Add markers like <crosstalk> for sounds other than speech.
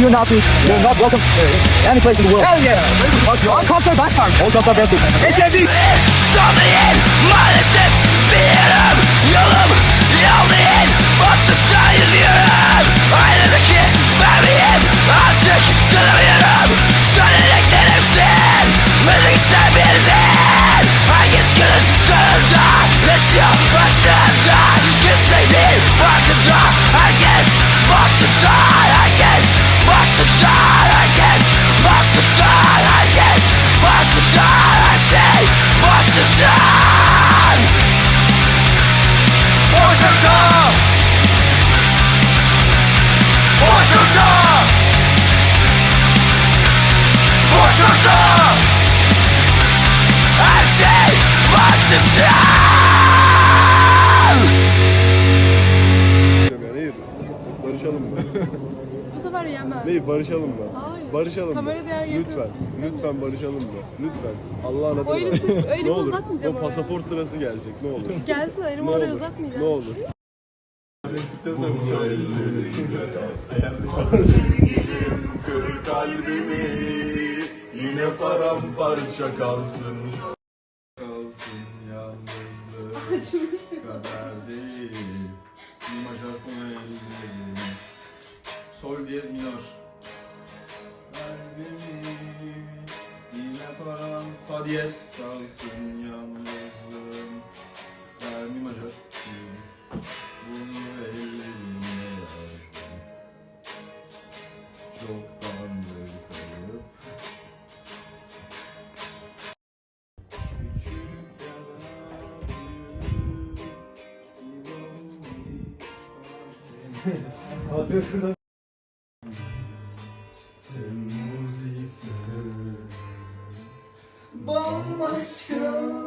you Nazis, you're not welcome any place in the world. Hell yeah! All cops are backfired. All cops are vested. HIV! to die sefer yemem. Neyi barışalım mı? Hayır. Barışalım Kamera mı? değer Lütfen. istemiyorum. Lütfen barışalım mı? Lütfen. Allah'ın adına. O elimi <laughs> ne olur. uzatmayacağım O oraya. pasaport sırası gelecek. Ne olur. Gelsin elimi Ne oraya olur. uzatmayacağım. Ne olur. Kır kalbimi Yine paramparça kalsın Kalsın yalnızlık Kader değil Mi majör con el Sol diyez minor Kalbimi Yine param Fa diyez Kalsın yalnızlığım. Ver mi majör. Bunu ellerine verdim. Küçük yara <laughs> <laughs> Temmuz ise Bambaşka